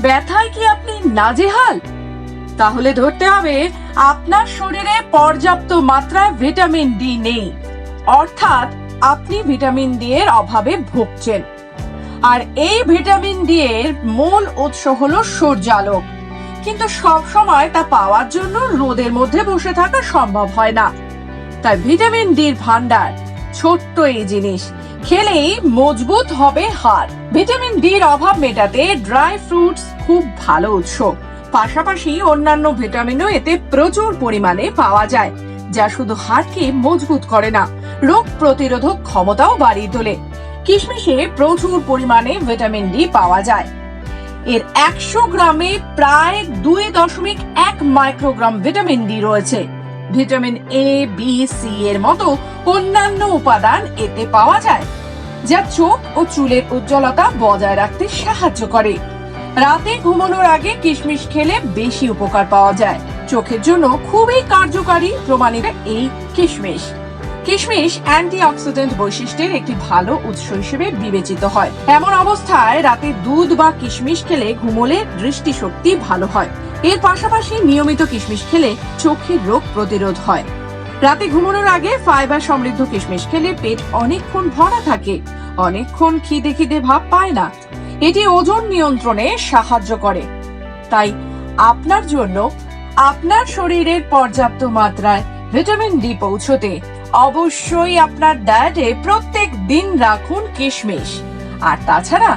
ব্যথায় কি আপনি নাজেহাল? তাহলে ধরতে হবে আপনার শরীরে পর্যাপ্ত মাত্রায় ভিটামিন ডি নেই। অর্থাৎ আপনি ভিটামিন ডি এর অভাবে ভুগছেন। আর এই ভিটামিন ডি এর মূল উৎস হলো সূর্যালোক। কিন্তু সব সময় তা পাওয়ার জন্য রোদের মধ্যে বসে থাকা সম্ভব হয় না। তাই ভিটামিন ডির ভান্ডার ছোট্ট এই জিনিস। খেলেই মজবুত হবে হাড়। ভিটামিন ডির অভাব মেটাতে ড্রাই ফ্রুটস খুব ভালো উৎস। পাশাপাশি অন্যান্য ভিটামিনও এতে প্রচুর পরিমাণে পাওয়া যায়, যা শুধু হাড়কে মজবুত করে না, রোগ প্রতিরোধক ক্ষমতাও বাড়িয়ে তোলে। কিশমিশে প্রচুর পরিমাণে ভিটামিন ডি পাওয়া যায়। এর একশো গ্রামে প্রায় দুই দশমিক এক মাইক্রোগ্রাম ভিটামিন ডি রয়েছে। ভিটামিন এ বি সি এর মতো অন্যান্য উপাদান এতে পাওয়া যায়, যা চোখ ও চুলের উজ্জ্বলতা বজায় রাখতে সাহায্য করে। রাতে ঘুমানোর আগে কিশমিশ খেলে বেশি উপকার পাওয়া যায়। চোখের জন্য খুবই কার্যকারী প্রমাণিত এই কিশমিশ। কিশমিশ অ্যান্টিঅক্সিডেন্ট বৈশিষ্ট্যের একটি ভালো উৎস হিসেবে বিবেচিত হয়। এমন অবস্থায় রাতে দুধ বা কিশমিশ খেলে ঘুমোলে দৃষ্টিশক্তি ভালো হয়। এর পাশাপাশি নিয়মিত কিশমিশ খেলে চোখের রোগ প্রতিরোধ হয়। রাতে ঘুমানোর আগে ফাইবার সমৃদ্ধ কিশমিশ খেলে পেট অনেকক্ষণ ভরা থাকে। অনেকক্ষণ খিদে খিদে ভাব পায় না। এটি ওজন নিয়ন্ত্রণে সাহায্য করে। তাই আপনার জন্য আপনার শরীরের পর্যাপ্ত মাত্রায় ভিটামিন ডি পৌঁছতে অবশ্যই আপনার ডায়েটে প্রত্যেক দিন রাখুন কিশমিশ। আর তাছাড়া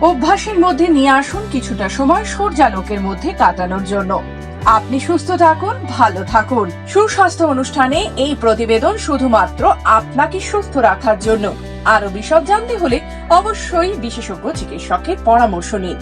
অভ্যাসের মধ্যে নিয়ে আসুন কিছুটা সময় সূর্যালোকের মধ্যে কাটানোর জন্য। আপনি সুস্থ থাকুন, ভালো থাকুন। সুস্বাস্থ্য অনুষ্ঠানে এই প্রতিবেদন শুধুমাত্র আপনাকে সুস্থ রাখার জন্য। আরও বিশদ জানতে হলে অবশ্যই বিশেষজ্ঞ চিকিৎসকের পরামর্শ নিন।